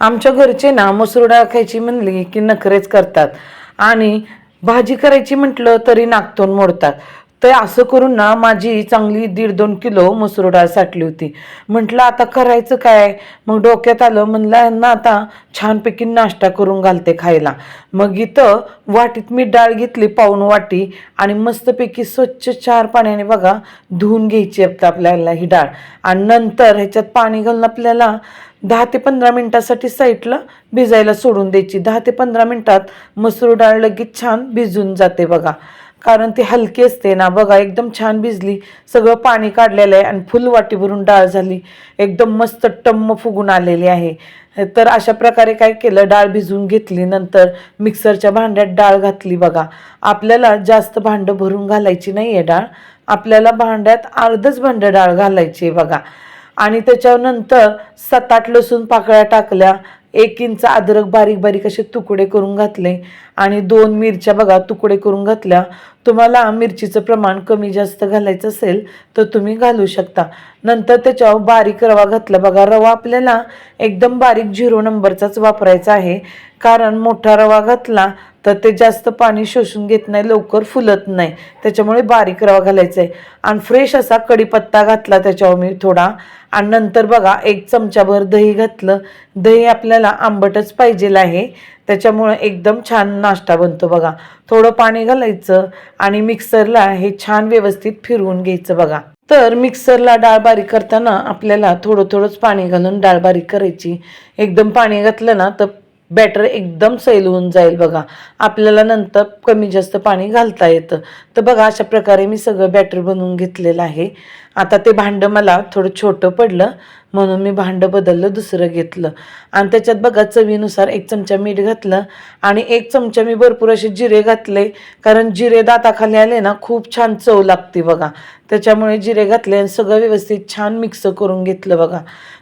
आमच्या घरचे ना मसूर डाळ खायची म्हणली की नखरेच करतात. आणि भाजी करायची म्हटलं तरी नागतोन मोडतात. तर असं करून ना माझी चांगली दीड दोन किलो मसूर डाळ साठली होती. म्हटलं आता करायचं काय? मग डोक्यात आलं म्हणलं ना आता छानपैकी नाश्ता करून घालते खायला. मग इथं वाटीत मी डाळ घेतली पाऊन वाटी आणि मस्तपैकी स्वच्छ चार पाण्याने बघा धुवून घ्यायची आता आपल्याला ही डाळ. आणि नंतर ह्याच्यात पाणी घालून आपल्याला दहा ते पंधरा मिनटासाठी साईडला भिजायला सोडून द्यायची. दहा ते पंधरा मिनटात मसूर डाळ लगेच छान भिजून जाते बघा. कारण ती हलकी असते ना. बघा एकदम छान भिजली. सगळं पाणी काढलेलं आहे आणि फुल वाटी भरून डाळ झाली. एकदम मस्त टम्म फुगून आलेली आहे. तर अशा प्रकारे काय केलं डाळ भिजवून घेतली. नंतर मिक्सरच्या भांड्यात डाळ घातली बघा. आपल्याला जास्त भांडं भरून घालायची नाही आहे डाळ. आपल्याला भांड्यात अर्धच भांडं डाळ घालायची आहे बघा. आणि त्याच्यानंतर सात आठ लसूण पाकळ्या टाकल्या. एक इंच अद्रक बारीक बारीक असे तुकडे करून घातले. आणि दोन मिरच्या बघा तुकडे करून घातल्या. तुम्हाला मिरचीचं प्रमाण कमी जास्त घालायचं असेल तर तुम्ही घालू शकता. नंतर त्याच्यावर बारीक रवा घातला. बघा रवा आपल्याला एकदम बारीक झिरो नंबरचाच वापरायचा आहे. कारण मोठा रवा घातला तर ते जास्त पाणी शोषून घेत नाही लवकर फुलत नाही. त्याच्यामुळे बारीक रवा घालायचा आहे आणि फ्रेश असा कढीपत्ता घातला त्याच्यावर मी थोडा. आणि नंतर बघा एक चमचाभर दही घातलं. दही आपल्याला आंबटच पाहिजेल आहे. त्याच्यामुळं एकदम छान नाश्ता बनतो बघा. थोडं पाणी घालायचं आणि मिक्सरला हे छान व्यवस्थित फिरवून घ्यायचं बघा. तर मिक्सरला डाळ बारीक करताना आपल्याला थोडं थोडंच पाणी घालून डाळ बारीक करायची. एकदम पाणी घातलं ना तर बॅटर एकदम सैल होऊन जाईल बघा. आपल्याला नंतर कमी जास्त पाणी घालता येतं. तर बघा अशा प्रकारे मी सगळं बॅटर बनवून घेतलेलं आहे. आता ते भांडं मला थोडं छोटं पडलं म्हणून मी भांडं बदललं दुसरं घेतलं. आणि त्याच्यात बघा चवीनुसार एक चमचा मीठ घातलं आणि एक चमचा मी भरपूर असे जिरे घातले. कारण जिरे दाताखाली आले ना खूप छान चव लागते बघा. त्याच्यामुळे जिरे घातले आणि सगळं व्यवस्थित छान मिक्स करून घेतलं बघा.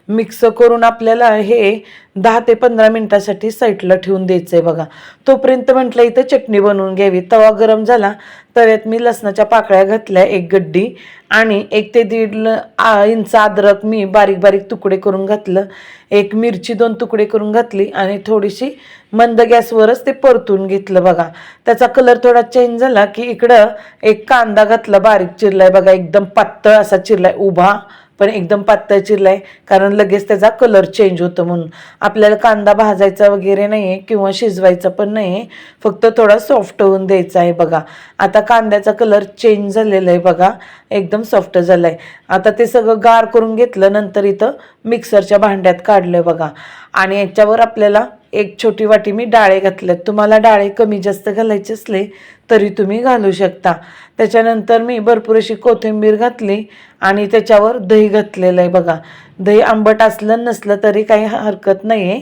मिक्स करून आपल्याला हे दहा ते पंधरा मिनटासाठी साईडला ठेवून द्यायचं आहे बघा. तोपर्यंत म्हटलं इथं चटणी बनवून घ्यावी. तवा गरम झाला तव्यात मी लसणाच्या पाकळ्या घातल्या एक गड्डी आणि एक ते दीड इंच अद्रक मी बारीक बारीक तुकडे करून घातलं. एक मिरची दोन तुकडे करून घातली आणि थोडीशी मंद गॅसवरच ते परतून घेतलं बघा. त्याचा कलर थोडा चेंज झाला की इकडं एक कांदा घातला बारीक चिरलाय बघा एकदम पातळ असा चिरलाय उभा. पण एकदम पातळ चिरलाय कारण लगेच त्याचा कलर चेंज होतो म्हणून. आपल्याला कांदा भाजायचा वगैरे नाही आहे किंवा शिजवायचा पण नाही आहे फक्त थोडा सॉफ्ट होऊन द्यायचा आहे बघा. आता कांद्याचा कलर चेंज झालेला आहे बघा एकदम सॉफ्ट झाला आहे आता ते सगळं गार करून घेतलं नंतर इथं मिक्सरच्या भांड्यात काढलं आहे बघा. आणि याच्यावर आपल्याला एक छोटी वाटी मी डाळे घातल्यात तुम्हाला डाळे कमी जास्त घालायचे असले तरी तुम्ही घालू शकता. त्याच्यानंतर मी भरपूर अशी कोथिंबीर घातली आणि त्याच्यावर दही घातलेलं आहे बघा. दही आंबट असलं नसलं तरी काही हरकत नाही आहे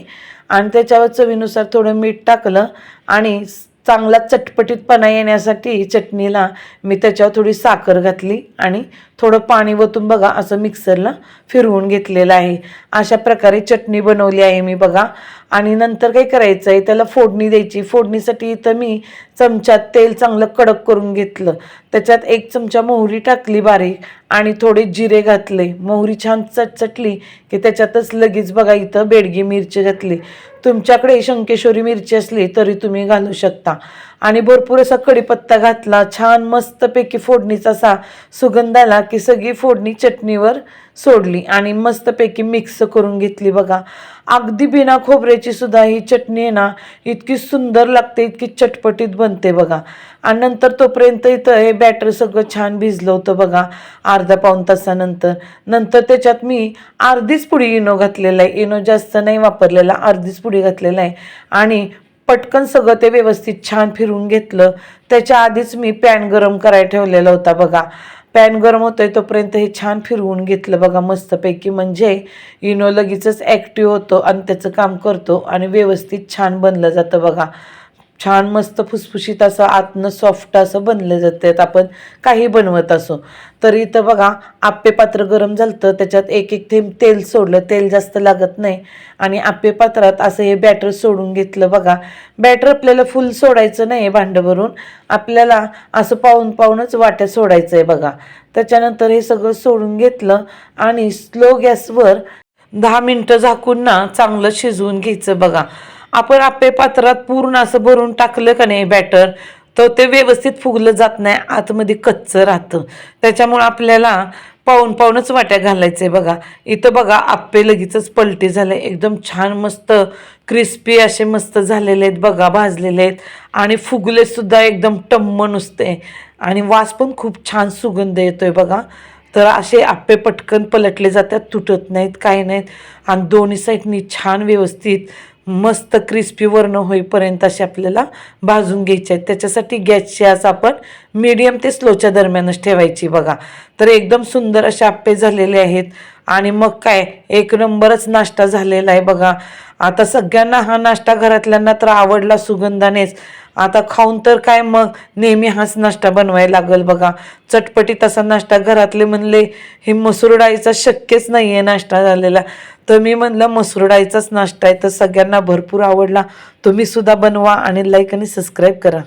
आणि त्याच्यावर चवीनुसार थोडं मीठ टाकलं आणि चांगला चटपटीतपणा येण्यासाठी चटणीला मी त्याच्यावर थोडी साखर घातली आणि थोडं पाणी वतून बघा असं मिक्सरला फिरवून घेतलेलं आहे. अशा प्रकारे चटणी बनवली आहे मी बघा. आणि नंतर काय करायचं आहे त्याला फोडणी द्यायची. फोडणीसाठी इथं मी चमच्यात तेल चांगलं कडक करून घेतलं. त्याच्यात एक चमचा मोहरी टाकली बारीक आणि थोडे जिरे घातले. मोहरी छान चटचटली की त्याच्यातच लगेच बघा इथं बेडगी मिरची घातली. तुमच्याकडे शंकेश्वरी मिरची असली तरी तुम्ही घालू शकता. आणि भरपूर असा कढीपत्ता घातला. छान मस्तपैकी फोडणीचा असा सुगंध आला की सगळी फोडणी चटणीवर सोडली आणि मस्तपैकी मिक्स करून घेतली बघा. अगदी बिना खोबऱ्याची सुद्धा ही चटणी आहे ना इतकी सुंदर लागते इतकी चटपटीत बनते बघा. आणि नंतर तोपर्यंत इथं हे बॅटर सगळं छान भिजलं होतं बघा अर्धा पाऊण तासानंतर. नंतर त्याच्यात मी अर्धीच पुडी इनो घातलेला आहे. इनो जास्त नाही वापरलेला अर्धीच पुडी घातलेला आहे. आणि पटकन सगळं ते व्यवस्थित छान फिरून घेतलं. त्याच्या आधीच मी पॅन गरम करायला ठेवलेला होता बघा. पॅन गरम होतोय तोपर्यंत हे छान फिरवून घेतलं बघा मस्तपैकी. म्हणजे इनो लगेचच ॲक्टिव्ह होतो आणि त्याचं काम करतो आणि व्यवस्थित छान बनलं जातं बघा. छान मस्त फुसफुशीत असं आतनं सॉफ्ट असं बनलं जातं आपण काही बनवत असो. तर इथं बघा आप्पे पात्र गरम झालं त्याच्यात एक एक थेंब तेल सोडलं. तेल जास्त लागत नाही. आणि आप्पे पात्रात असं हे बॅटर सोडून घेतलं बघा. बॅटर आपल्याला फुल सोडायचं नाही भांडं भरून आपल्याला असं पाहून पाहूनच वाट्या सोडायचं आहे बघा. त्याच्यानंतर हे सगळं सोडून घेतलं आणि स्लो गॅसवर दहा मिनटं झाकून ना चांगलं शिजवून घ्यायचं बघा. आपण आप्पे पात्रात पूर्ण असं भरून टाकलं का नाही बॅटर तर ते व्यवस्थित फुगलं जात नाही आतमध्ये कच्चं राहतं. त्याच्यामुळं आपल्याला पाऊन पाऊनच वाट्या घालायचं आहे बघा. इथं बघा आप्पे लगेचच पलटी झाले. एकदम छान मस्त क्रिस्पी असे मस्त झालेले आहेत बघा भाजलेले आहेत. आणि फुगलेसुद्धा एकदम टम्म नुसते. आणि वास पण खूप छान सुगंध येतोय बघा. तर असे आप्पे पटकन पलटले जातात तुटत नाहीत काही नाहीत. आणि दोन्ही साईडनी छान व्यवस्थित मस्त क्रिस्पी वर्ण होईपर्यंत असे आपल्याला भाजून घ्यायचे आहेत त्याच्यासाठी गॅसची आज आपण मीडियम ते स्लोच्या दरम्यानच ठेवायची बघा. तर एकदम सुंदर असे आप्पे झालेले आहेत. आणि मग काय एक नंबरच नाश्ता झालेला आहे बघा. आता सगळ्यांना हा नाश्ता घरातल्यांना तर आवडला सुगंधानेच. आता खाऊन तर काय मग? नेहमी हाच नाश्ता बनवायला लागल बघा. चटपटीत असा नाश्ता घरातले म्हणले हे मसूर डाळीचा शक्यच नाही आहे नाश्ता झालेला. तर मी म्हणलं मसूर डाळीचाच नाश्ता आहे तर सगळ्यांना भरपूर आवडला. तुम्ही सुद्धा बनवा आणि लाईक आणि सबस्क्राईब करा.